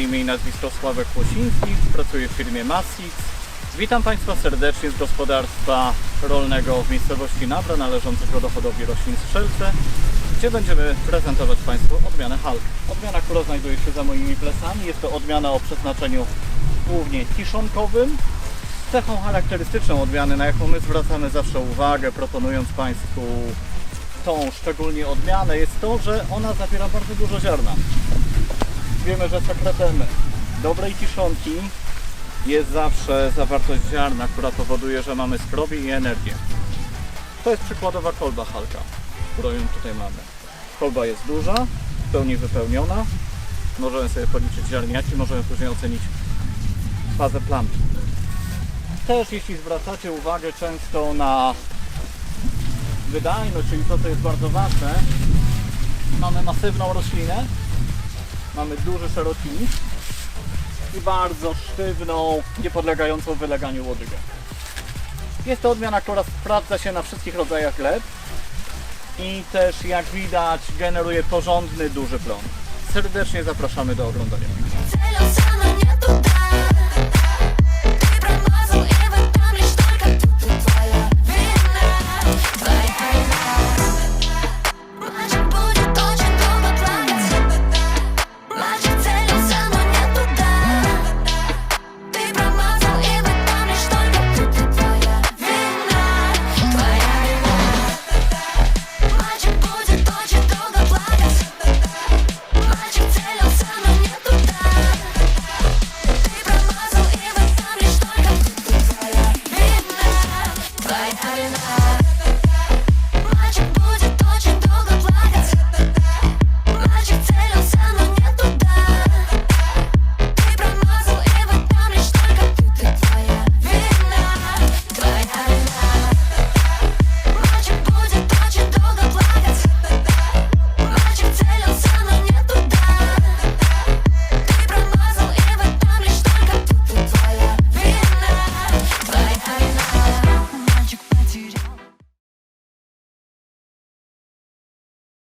nazwisko Sławek Łosiński, pracuję w firmie Massix. Witam Państwa serdecznie z gospodarstwa rolnego w miejscowości Nabra należącego do hodowli roślin Strzelce, gdzie będziemy prezentować Państwu odmianę Hulk. Odmiana, która znajduje się za moimi plecami, jest to odmiana o przeznaczeniu głównie kiszonkowym. Cechą charakterystyczną odmiany, na jaką my zwracamy zawsze uwagę, proponując Państwu tą szczególnie odmianę, jest to, że ona zawiera bardzo dużo ziarna. Wiemy, że sekretem dobrej kiszonki jest zawsze zawartość ziarna, która powoduje, że mamy skrobi i energię. To jest przykładowa kolba halka, którą tutaj mamy. Kolba jest duża, w pełni wypełniona. Możemy sobie policzyć ziarniaki, możemy później ocenić fazę planty. Też jeśli zwracacie uwagę często na wydajność, czyli to, co jest bardzo ważne, mamy masywną roślinę, mamy duży, szeroki liść i bardzo sztywną, niepodlegającą wyleganiu łodygę. Jest to odmiana, która sprawdza się na wszystkich rodzajach gleb i też jak widać generuje porządny, duży plon. Serdecznie zapraszamy do oglądania. night.